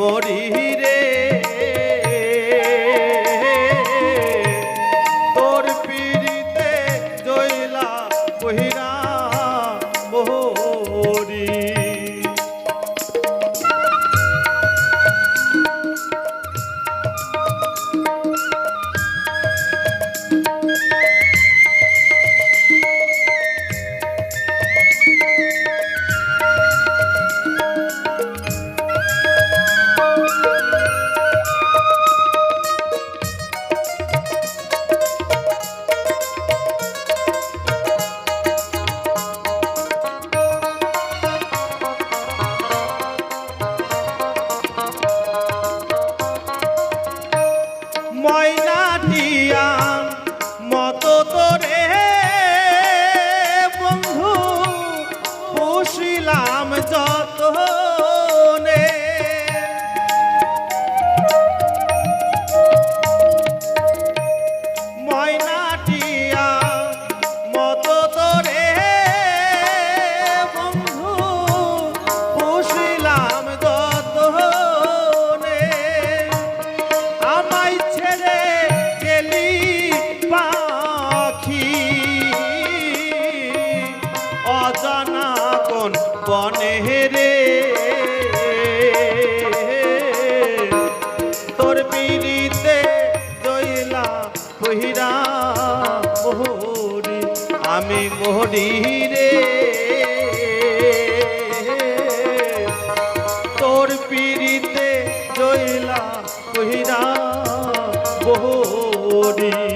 মরি রে। তোর পিড়িতে জইলা বহিরা মরি ধনী রে। তোর পিড়িতে জয়লা কহিরা বহনী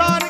সংসার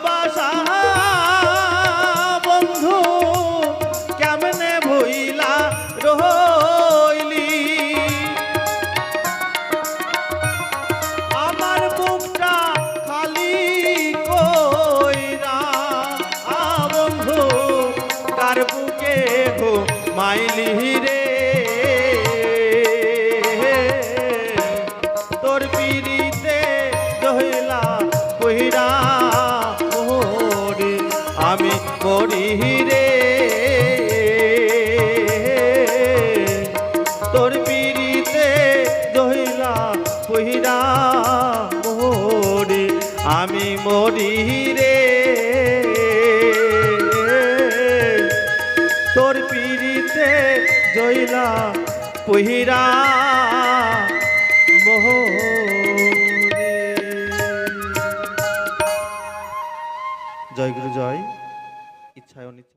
কার মাইলি রে তোর পিড়িতে রহিলা কহিরা মোরে, আমি মরি রে তোর পিড়িতে রহিলা কহিরা মোরে, আমি মরি রে পিড়িতে জইলা পহিরা মোহ জয় গুরু জয়। ইচ্ছায় অনিচ্ছায়।